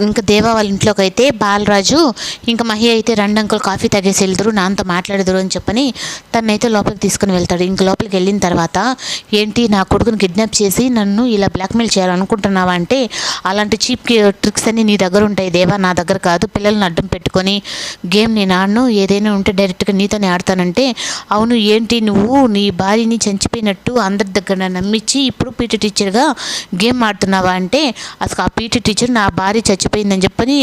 ఇంకా దేవా వాళ్ళ ఇంట్లోకి అయితే బాలరాజు ఇంకా మహి అయితే రెండు అంకుల్ కాఫీ తాగేసి వెళ్తారు నాన్నతో మాట్లాడదురు అని చెప్పని తనైతే లోపలికి తీసుకుని వెళ్తాడు. ఇంక లోపలికి వెళ్ళిన తర్వాత ఏంటి నా కొడుకుని కిడ్నాప్ చేసి నన్ను ఇలా బ్లాక్మెయిల్ చేయాలనుకుంటున్నావా అంటే అలాంటి చీప్ ట్రిక్స్ అన్ని నీ దగ్గర ఉంటాయి దేవా నా దగ్గర కాదు పిల్లల్ని అడ్డం పెట్టుకొని గేమ్ నేను ఆడను ఏదైనా ఉంటే డైరెక్ట్గా నీతోనే ఆడతానంటే అవును ఏంటి నువ్వు నీ భార్యని చనిపోయినట్టు అందరి దగ్గర నమ్మించి ఇప్పుడు పీటీ టీచర్గా గేమ్ ఆడుతున్నావా అంటే అసలు ఆ పీటీ టీచర్ నా భార్య చచ్చిపోయిందని చెప్పని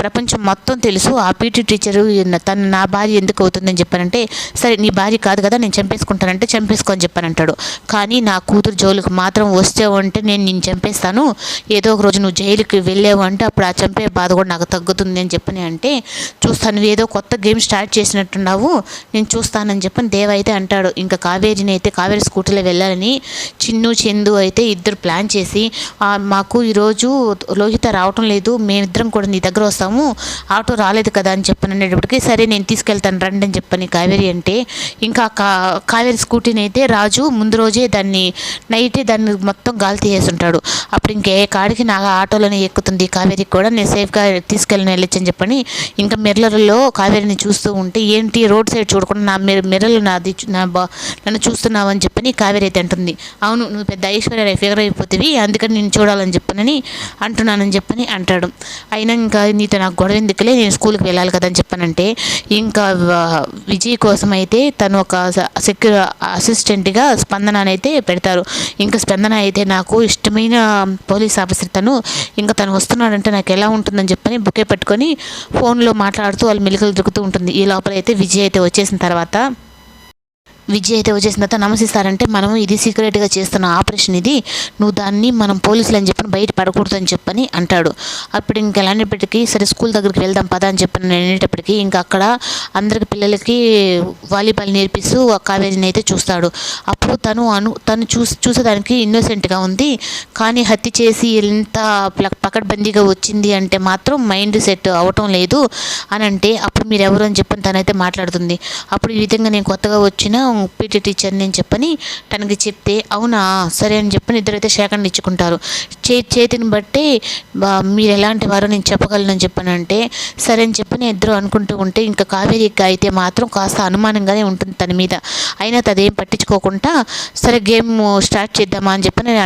ప్రపంచం మొత్తం తెలుసు. ఆ పీటీ టీచరు తను నా భార్య ఎందుకు అవుతుందని చెప్పానంటే సరే నీ భార్య కాదు కదా నేను చంపేసుకుంటానంటే చంపేసుకొని చెప్పానంటాడు. చెప్పని అంటాడు కానీ నా కూతురు జోలికి మాత్రం వస్తే ఉంటే నేను నేను చంపేస్తాను. ఏదో ఒక రోజు నువ్వు జైలుకి వెళ్ళావు అంటే అప్పుడు ఆ చంపే బాధ కూడా నాకు తగ్గుతుంది అని చెప్పని అంటే చూస్తాను నువ్వు ఏదో కొత్త గేమ్ స్టార్ట్ చేసినట్టున్నావు నేను చూస్తానని చెప్పని దేవ అయితే అంటాడు. ఇంకా కావేరిని అయితే కావేరి స్కూటీలో వెళ్ళాలని చిన్ను చందు అయితే ఇద్దరు ప్లాన్ చేసి మాకు ఈరోజు లోహిత రావటం లేదు మేమిద్దరం కూడా నీ దగ్గర వస్తాము ఆటో రాలేదు కదా అని చెప్పని అనేటప్పటికి సరే నేను తీసుకెళ్తాను రండి అని చెప్పని కావేరి అంటే ఇంకా కా కావేరి స్కూటీని అయితే రాజు ముందు రోజే దాన్ని నైటే దాన్ని మొత్తం గాలి తీసేసి ఉంటాడు అప్పుడు ఇంకే కాడికి నా ఆటోలోనే ఎక్కుతుంది కావేరికి కూడా నేను సేఫ్గా తీసుకెళ్ళని వెళ్ళొచ్చు అని చెప్పని ఇంకా మిర్రర్లో కావేరిని చూస్తూ ఉంటే ఏంటి రోడ్ సైడ్ చూడకుండా నా మిర్ మిర్రర్లు నాది నా బా నన్ను చూస్తున్నావు అని చెప్పని కావేరి అయితే అంటుంది. అవును నువ్వు పెద్ద ఐశ్వర్య ఫిగర్ అయిపోతుంది అందుకని నేను చూడాలని చెప్పనని అంటున్నానని చెప్పని అంటాడు. అయినా ఇంకా నీతో నాకు గొడవ ఎందుకులే నేను స్కూల్కి వెళ్ళాలి కదా అని చెప్పనంటే ఇంకా విజయ్ కోసం అయితే తను ఒక సెక్యూర్ అసిస్టెంట్గా స్పందన అయితే పెడతారు. ఇంకా స్పందన అయితే నాకు ఇష్టమైన పోలీస్ ఆఫీసర్ తను ఇంకా తను వస్తున్నాడంటే నాకు ఎలా ఉంటుందని చెప్పని బుకే పెట్టుకొని ఫోన్లో మాట్లాడుతూ వాళ్ళు మెలికలు దొరుకుతూ ఉంటుంది. ఈ లోపల అయితే విజయ్ అయితే వచ్చేసిన తర్వాత విజయ్ అయితే వచ్చేసిన తర్వాత నమసిస్తారంటే మనం ఇది సీక్రెట్గా చేస్తున్న ఆపరేషన్ ఇది. నువ్వు దాన్ని మనం పోలీసులు అని చెప్పని బయట పడకూడదు అని చెప్పని అంటాడు. అప్పుడు ఇంకా వెళ్ళేటప్పటికీ సరే స్కూల్ దగ్గరికి వెళ్దాం పదా అని చెప్పని నేను ఇంకా అక్కడ అందరికి పిల్లలకి వాలీబాల్ నేర్పిస్తూ ఆ కావేరిని అయితే చూస్తాడు. అప్పుడు తను అను తను చూసి చూసేదానికి ఇన్నోసెంట్గా ఉంది. కానీ హత్య చేసి ఎంత పకడ్బందీగా వచ్చింది అంటే మాత్రం మైండ్ సెట్ అవటం లేదు. అని అంటే అప్పుడు మీరు ఎవరు అని చెప్పని తనైతే మాట్లాడుతుంది. అప్పుడు ఈ విధంగా నేను కొత్తగా వచ్చిన పీటీ టీచర్ నేను చెప్పని తనకి చెప్తే అవునా సరే అని చెప్పని ఇద్దరైతే సేకరణ ఇచ్చుకుంటారు. చే చేతిని బట్టి మీరు ఎలాంటి వారో నేను చెప్పగలను చెప్పనంటే సరే అని చెప్పని ఇద్దరు అనుకుంటూ ఉంటే ఇంకా కావేరికి అయితే మాత్రం కాస్త అనుమానంగానే ఉంటుంది తన మీద. అయినా తదేం పట్టించుకోకుండా సరే గేమ్ స్టార్ట్ చేద్దామా అని చెప్పని